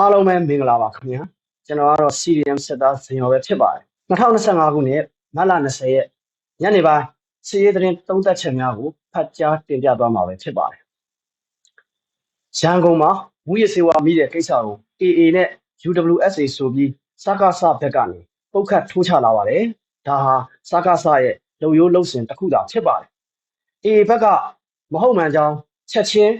အားလုံးပဲမင်္ဂလာပါခင်ဗျာကျွန်တော်ကတော့ CDM စစ်သားဇင်ရော်ပဲဖြစ်ပါတယ်2025ခုနှစ်မတ်လ20ရက်ညနေပိုင်းစီးရဲသတင်းသုံးသက်ချက်များကိုဖတ်ကြားတင်ပြသွားမှာပဲဖြစ်ပါတယ်ရန်ကုန်မှာဝူရစေဝါမိတဲ့ကိစ္စကို AA နဲ့ UWSA ဆိုပြီးစကားဆဘက်ကနေပုတ်ခတ်ထိုးချလာပါတယ်ဒါဟာစကားဆရဲ့လုံရိုးလုံစင်တစ်ခုသာဖြစ်ပါတယ် AA ဘက်ကမဟုတ်မှန်ကြောင်းချက်ချင်း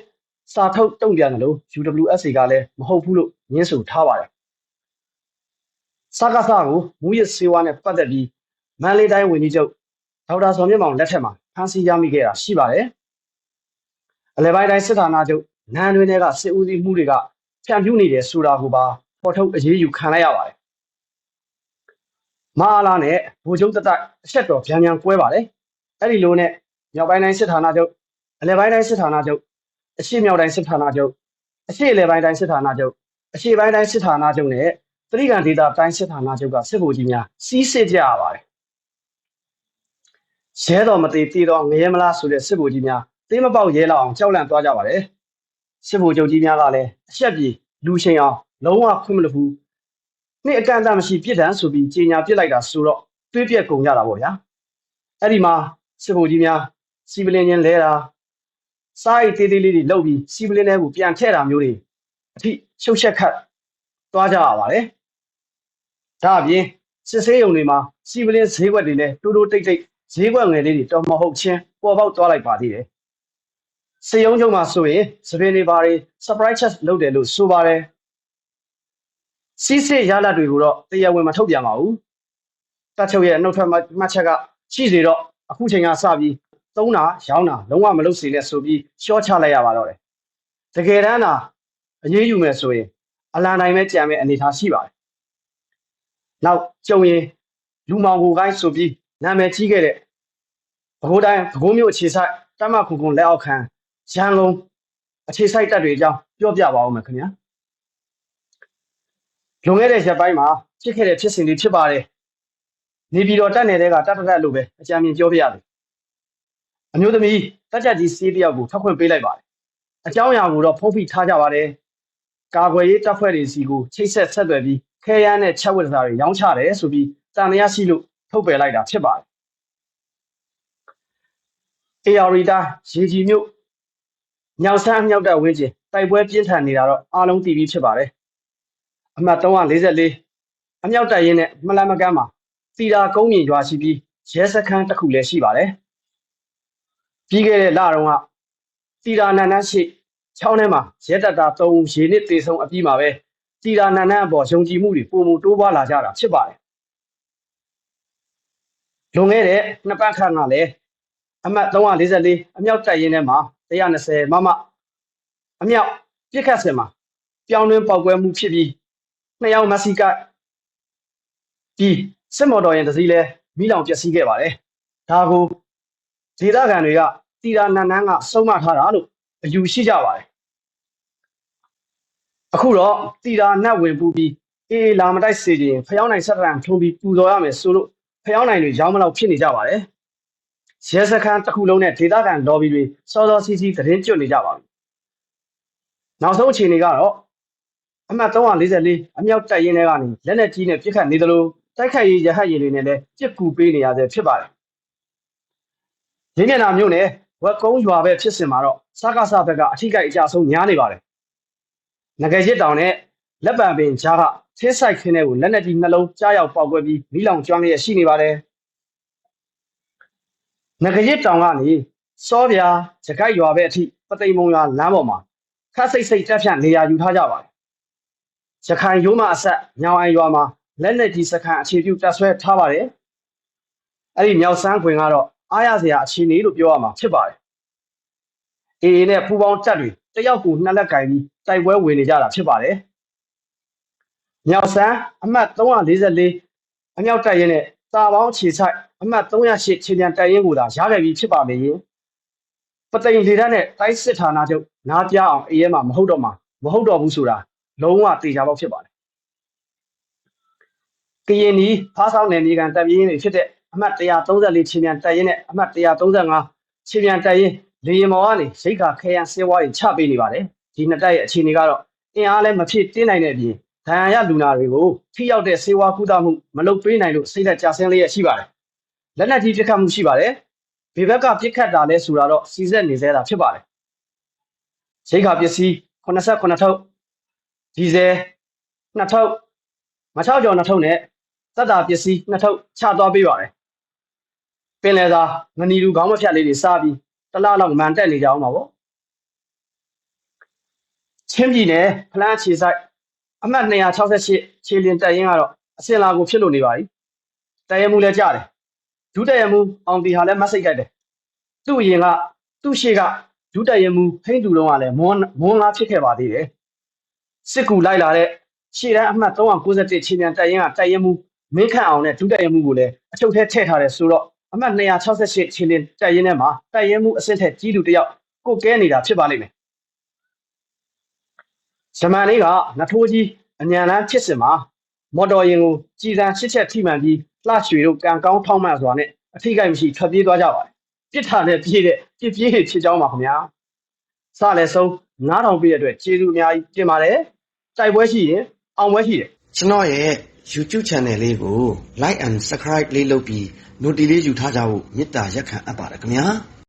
စာထုတ်တုံ့ပြန်တယ်လို့ UWSA ကလည်းမဟုတ်ဘူးလို့ ညင်းဆိုထားပါတယ်စကားဆကိုမူရစေဝါနဲ့ပတ်သက်ပြီးမန္တလေးတိုင်းဝန်ကြီးချုပ်ဒေါက်တာစောမြင့်မောင်လက်ထက်မှာဖမ်းဆီးရမိခဲ့တာရှိပါတယ်အလဲပိုင်းတိုင်းစစ်ဌာနချုပ်နန်းတွင်တွေကစစ်ဦးစီးမှုတွေကဖြန့်ဖြူးနေတယ်ဆိုတာကိုပါပေါ်ထုတ်အရေးယူခံလိုက်ရပါတယ်မအားလာနဲ့ဗိုလ်ချုပ်တတိုက်အဆက်တော်ဗျံဗျံကွဲပါတယ်အဲ့ဒီလိုနဲ့မြောက်ပိုင်းတိုင်းစစ်ဌာနချုပ်အလဲပိုင်းတိုင်းစစ်ဌာနချုပ်အရှေ့မြောက်တိုင်းစစ်ဌာနချုပ်အရှေ့အလဲပိုင်းတိုင်းစစ်ဌာနချုပ် အရှေ့ပိုင်းတိုင်းစစ်ဌာနချုပ်နဲ့တတိကံဒေတာတိုင်းစစ်ဌာနချုပ်ကစစ်ဗိုလ်ကြီးများစီးစစ်ကြရပါတယ်ရဲတော်မသေးတည်တော်ငရဲမလားဆိုတဲ့စစ်ဗိုလ်ကြီးများသိမပေါက်ရဲလောက်အောင်ကြောက်လန့်သွားကြပါတယ်စစ်ဗိုလ်ချုပ်ကြီးများကလည်းအဆက်ပြေလူရှင်အောင်လုံးဝခွင့်မလို့ဘူးနှစ်အကန့်အသတ်မရှိပြစ်ဒဏ်ဆိုပြီးကြေညာပြစ်လိုက်တာဆိုတော့တွေးပြက်ကုန်ကြတာပေါ့ဗျာအဲ့ဒီမှာစစ်ဗိုလ်ကြီးများစီဗလင်ချင်းလဲတာစားရီတေးသေးလေးတွေလုပ်ပြီးစီဗလင်တွေကိုပြန်ထည့်တာမျိုးတွေအထိ ရှုပ်ရှက်ခတ်သွားကြရပါတယ်ဒါအပြင်စစ်ဆေးရုံတွေမှာစီဗလင်ဈေးကွက်တွေလည်းတိုးတိုးတိတ်တိတ်ဈေးကွက်ငယ်လေးတွေတော်မဟုတ်ချင်းပေါ်ပေါက်သွားလိုက်ပါသေးတယ်စေယုံချုပ်မှာဆိုရင်စပင်းတွေဘာတွေ surprise check လုပ်တယ်လို့ဆိုပါတယ်စီးစစ်ရလဒ်တွေကိုတော့တရားဝင်မထုတ်ပြန်ပါဘူးတပ်ချုပ်ရဲ့နှုတ်ထွက်မှတ်ချက်ကရှိစေတော့အခုချိန်ကစပြီးသုံးတာရောင်းတာလုံးဝမလုပ်စေနဲ့ဆိုပြီးရှော့ချလိုက်ရပါတော့တယ်တကယ်တမ်းသာ အရေးယူမယ်ဆိုရင်အလံတိုင်းပဲကြံမဲ့အနေထားရှိပါတယ်နောက်ကြုံရင်လူမောင်ကိုကိုင်းဆိုပြီးနာမည်ကြီးခဲ့တဲ့ဘကိုးတိုင်းဘကိုးမျိုးအခြေဆိုင်တမခုကုံလက်အောက်ခံရန်ကုန်အခြေဆိုင်တပ်တွေအကြောင်းပြောပြပါဦးမယ်ခင်ဗျာလွန်ခဲ့တဲ့ရက်ပိုင်းမှာဖြစ်ခဲ့တဲ့ဖြစ်စဉ်တွေဖြစ်ပါတယ်နေပြည်တော်တပ်နယ်တွေကတပ်တက်လို့ပဲအကြံဉာဏ်ပြောပြရတယ်အမျိုးသမီးတက်ကြကြီးစီးတယောက်ကိုထောက်ခွင့်ပေးလိုက်ပါတယ်အကြောင်းအရာကိုတော့ဖုံးဖိထားကြပါတယ် ကာကွယ်ရေးတပ်ဖွဲ့တွေစီကိုချိတ်ဆက်ဆက်သွယ်ပြီးခဲရန်နဲ့ချက်ဝတ်စာတွေရောင်းချတယ်ဆိုပြီးတန်တရားရှိလို့ထုတ်ပယ်လိုက်တာဖြစ်ပါတယ်။ AR တာရေကြီးမြို့ညောင်ဆန်းအမြောက်တပ်ဝင်းကျင်တိုက်ပွဲပြင်းထန်နေတာတော့အားလုံးသိပြီးဖြစ်ပါတယ်။အမှတ်344အမြောက်တပ်ရင်းနဲ့မလန်မကမ်းမှာစီတာကုန်းမြင်ရွာရှိပြီးရဲစခန်းတစ်ခုလည်းရှိပါတယ်။ပြီးခဲ့တဲ့လတုန်းကစီတာနန္ဒန်းရှိ ချောင်းထဲမှာရဲတပ်သား3ဦးရေနစ်တေဆုံးအပြီးမှာပဲစီတာနန္ဒန်းအပေါ်ယုံကြည်မှုတွေပုံမတိုးပွားလာကြတာဖြစ်ပါတယ်လွန်ခဲ့တဲ့နှစ်ပတ်ခန့်ကလည်းအမှတ်344အမြောက်တပ်ရင်းထဲမှာ120မမအမြောက်ပြစ်ခတ်စင်မှာပြောင်းတွင်းပေါက်ကွဲမှုဖြစ်ပြီးနှစ်ယောက်မက်ဆီကပြီးစစ်မော်တော်ယာဉ်တစ်စီးလဲမိလောင်ပျက်စီးခဲ့ပါတယ်ဒါကိုဒေသခံတွေကတီတာနန်းနန်းကစုံမထားတာလို့အယူရှိကြပါတယ် အခုတော့တီတာနတ်ဝင်ပူပြီးအေးလာမတိုက်စေခြင်းဖျောင်းနိုင်ဆက်တရံထုံးပြီးပူတော်ရမယ်ဆိုလို့ဖျောင်းနိုင်တွေရောင်းမလောက်ဖြစ်နေကြပါတယ်ရဲစခန်းတစ်ခုလုံးနဲ့ဒေသခံ lobby တွေစောစောစီးစီးသတင်းကျွတ်နေကြပါပြီနောက်ဆုံးအခြေအနေကတော့အမှတ်344အမြောက်တပ်ရင်းတွေကနေလက်နက်ကြီးနဲ့ပြစ်ခတ်နေသလိုတိုက်ခိုက်ရေးရဟတ်ရင်တွေနဲ့လည်းပြစ်ကူပေးနေရဆဲဖြစ်ပါတယ်ရင်းမျက်နှာမြို့နယ်ဝက်ကုန်းရွာပဲဖြစ်စင်မှာတော့စကားစဘက်ကအထိကိအကြဆုံးများနေပါတယ် ငကယ်ရစ်တောင်နဲ့လက်ပံပင်ကြားကဆင်းဆိုင်ခင်းတဲ့ကိုလက်နက်ကြီးနှလုံးကြားရောက်ပေါက်ကွဲပြီးမိလောင်ကျွမ်းလျက်ရှိနေပါတယ်ငကရစ်တောင်ကနေစောပြာရခိုက်ရွာပဲအထိပသိမ်မုံရွာလမ်းပေါ်မှာခတ်စိတ်စိတ်တက်ဖြန့်နေရာယူထားကြပါတယ်ရခိုင်ရိုးမအဆက်ညောင်အိုင်ရွာမှာလက်နက်ကြီးစခန်းအခြေပြုတပ်ဆွဲထားပါတယ်အဲ့ဒီမြောက်ဆန်းခွင်ကတော့အားရစရာအခြေအနေလို့ပြောရမှာဖြစ်ပါတယ်အေအေနဲ့ပူပေါင်းတက်တွေ တယောက်ကိုနှစ်လက်ကင်ပြီးတိုက်ပွဲဝင်နေကြတာဖြစ်ပါတယ်မြောက်ဆန်းအမှတ်344အမြောက်တက်ရင်နဲ့တာပေါင်းခြေဆိုင်အမှတ်308ခြေပြန်တက်ရင်ကိုသာရခဲ့ပြီးဖြစ်ပါမယ်ရင်ပသိမ်လေတန်းနဲ့တိုင်းစစ်ဌာနချုပ်နားပြအောင်အေးရဲမှာမဟုတ်တော့မှာမဟုတ်တော့ဘူးဆိုတာလုံးဝတေချာပေါက်ဖြစ်ပါတယ်ကရင်နီဖားဆောင်နယ်မြေကန်တပ်ရင်းတွေဖြစ်တဲ့အမှတ်134ခြေပြန်တပ်ရင်းနဲ့အမှတ်135ခြေပြန်တပ်ရင်း လေရင်မော်ကနေရိတ်ခါခဲရန်စေဝါးတွေချပေးနေပါတယ်ဒီနှစ်တပ်ရဲ့အခြေအနေကတော့အင်အားလည်းမဖြစ်တင်းနိုင်တဲ့အပြင်ဒဏ်ရာရလူနာတွေကိုထိရောက်တဲ့စေဝါကုသမှုမလုပ်ပေးနိုင်လို့စိတ်သက်ကြဆင်းလျက်ရှိပါတယ်။လက်နက်ကြီးပစ်ခတ်မှုရှိပါတယ်။ဘေဘက်ကပစ်ခတ်တာလဲဆိုတာတော့စီဆက်နေသေးတာဖြစ်ပါတယ်။ရိတ်ခါပစ္စည်း89ထုတ်ဒီဇယ်2ထုတ်မချောက်ကျော်2ထုတ်နဲ့သက်တာပစ္စည်း2ထုတ်ချသွားပေးပါတယ်။ပင်လယ်သာငနီလူခေါင်းမဖြတ်လေးတွေစားပြီး တစ်လားလောက်မှန်တက်နေကြအောင်ပါဗော။ချင်းပြည်နယ်ဖလန်းအခြေဆိုင်အမှတ်268ခြေလင်တက်ရင်ကတော့အစင်လာကိုဖြစ်လို့နေပါပြီ။တရဲမှုလဲကြတယ်။ဒုတရဲမှုအောင်တီဟာလဲမတ်စိတ်ကြိုက်တယ်။သူ့အရင်ကသူ့ရှေ့ကဒုတရဲမှုဟိန်းသူလုံးကလည်းမွန်းမွန်းလားဖြစ်ခဲ့ပါသေးတယ်။စစ်ကူလိုက်လာတဲ့ရှေ့တန်းအမှတ်391ခြေပြန်တက်ရင်ကတက်ရင်မှုမင်းခန့်အောင်နဲ့ဒုတရဲမှုကိုလည်းအချုပ်ထဲထည့်ထားတယ်ဆိုတော့ အမှတ်268ခြေလင်တက်ရင်ထဲမှာတက်ရင်မှုအစစ်ထက်ကြီးသူတယောက်ကိုကဲနေတာဖြစ်ပါလိမ့်မယ်။ဂျမန်လေးကနထိုးကြီးအညံလန်းဖြစ်စင်မှာမော်တော်ယာဉ်ကိုကြည်စံရှစ်ချက်ထိမှန်ပြီးလှရွှေတို့ကံကောင်းထောက်မှန်စွာနဲ့အထိကိမရှိထွက်ပြေးသွားကြပါတယ်။ပြစ်ထားတဲ့ပြေးတဲ့ပြစ်ပြေးတွေဖြစ်ကြောင်းပါခင်ဗျာ။စလည်းဆုံး9000ပြည့်တဲ့အတွက်ကျေးဇူးအများကြီးတင်ပါတယ်။တိုက်ပွဲရှိရင်အောင်ပွဲရှိတယ်ကျွန်တော်ရဲ့ YouTube channel လေးကို like and subscribe လေးလုပ်ပြီး notification လေးယူထားကြဖို့မေတ္တာရက်ခံအပ်ပါတယ်ခင်ဗျာ